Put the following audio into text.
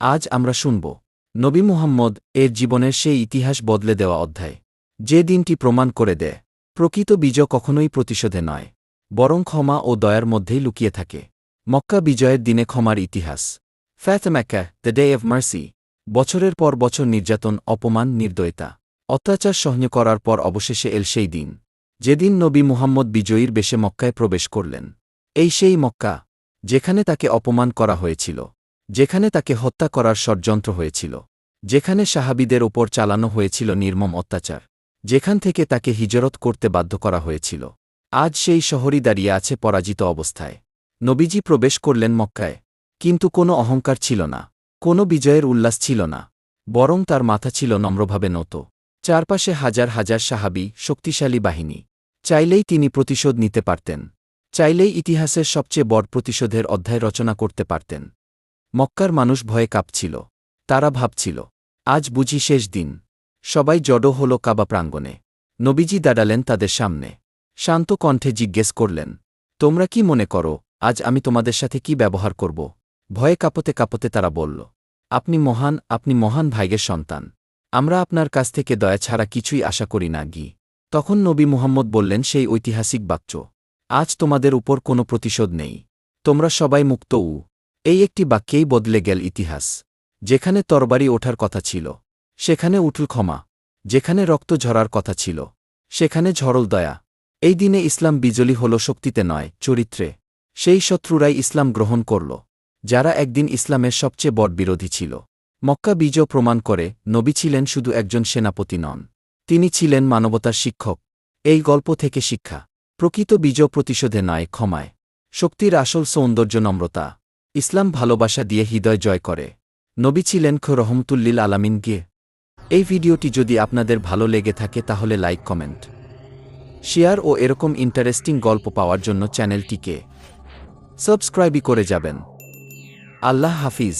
আজ আমরা শুনব, নবী মুহাম্মদ এর জীবনের সেই ইতিহাস বদলে দেওয়া অধ্যায়। যে দিনটি প্রমাণ করে দেয়, প্রকৃত বিজয় কখনোই প্রতিশোধে নয়, বরং ক্ষমা ও দয়ার মধ্যেই লুকিয়ে থাকে। মক্কা বিজয়ের দিনে ক্ষমার ইতিহাস। ফ্যাথ Mecca the day of mercy বছরের পর বছর নির্যাতন, অপমান, নির্দয়তা। অত্যাচার সহ্য করার পর অবশেষে এল সেই দিন, যেদিন নবী মুহাম্মদ বিজয়ীর বেশে মক্কায় প্রবেশ করলেন। এই সেই মক্কা, যেখানে তাকে অপমান করা হয়েছিল। যেখানে তাকে হত্যা করার ষড়যন্ত্র হয়েছিল, যেখানে সাহাবিদের ওপর চালানো হয়েছিল নির্মম অত্যাচার, যেখান থেকে তাকে হিজরত করতে বাধ্য করা হয়েছিল। আজ সেই শহরই দাঁড়িয়ে আছে পরাজিত অবস্থায়। নবীজি প্রবেশ করলেন মক্কায়, কিন্তু কোনো অহংকার ছিল না, কোনো বিজয়ের উল্লাস ছিল না, বরং তার মাথা ছিল নম্রভাবে নত। চারপাশে হাজার হাজার সাহাবি, শক্তিশালী বাহিনী, চাইলেই তিনি প্রতিশোধ নিতে পারতেন, চাইলেই ইতিহাসের সবচেয়ে বড় প্রতিশোধের অধ্যায় রচনা করতে পারতেন। মক্কার মানুষ ভয়ে কাঁপছিল। তারা ভাবছিল, আজ বুঝি শেষ দিন। সবাই জড়ো হল কাবা প্রাঙ্গণে। নবীজি দাঁড়ালেন তাদের সামনে। শান্ত কণ্ঠে জিজ্ঞেস করলেন, তোমরা কি মনে করো, আজ আমি তোমাদের সাথে কি ব্যবহার করব? ভয়ে কাঁপতে কাঁপতে তারা বলল, আপনি মহান আপনি মহান ভাইগের সন্তান। আমরা আপনার কাছ থেকে দয়া ছাড়া কিছুই আশা করি না, গি। তখন নবী মুহাম্মদ বললেন সেই ঐতিহাসিক বাক্য, আজ তোমাদের উপর কোনো প্রতিশোধ নেই। তোমরা সবাই মুক্ত উ। এই একটি বাক্যেই বদলে গেল ইতিহাস। যেখানে তরবারি ওঠার কথা ছিল, সেখানে উঠল ক্ষমা। যেখানে রক্ত ঝরার কথা ছিল, সেখানে ঝরল দয়া। এই দিনে ইসলাম বিজলি হল শক্তিতে নয়, চরিত্রে। সেই শত্রুরাই ইসলাম গ্রহণ করল, যারা একদিন ইসলামের সবচেয়ে বড় বিরোধী ছিল। মক্কা বিজয় প্রমাণ করে, নবী ছিলেন শুধু একজন সেনাপতি নন। তিনি ছিলেন মানবতার শিক্ষক। এই গল্প থেকে শিক্ষা, প্রকৃত বিজয় প্রতিশোধে নয়, ক্ষমায়। শক্তির আসল সৌন্দর্য নম্রতা। ইসলাম ভালোবাসা দিয়ে হৃদয় জয় করে। নবী ছিলেন খ রহমতুল্লিল আলামিন গিয়ে এই ভিডিওটি যদি আপনাদের ভালো লেগে থাকে তাহলে লাইক, কমেন্ট, শেয়ার ও এরকম ইন্টারেস্টিং গল্প পাওয়ার জন্য চ্যানেলটিকে সাবস্ক্রাইবই করে যাবেন। আল্লাহ হাফিজ।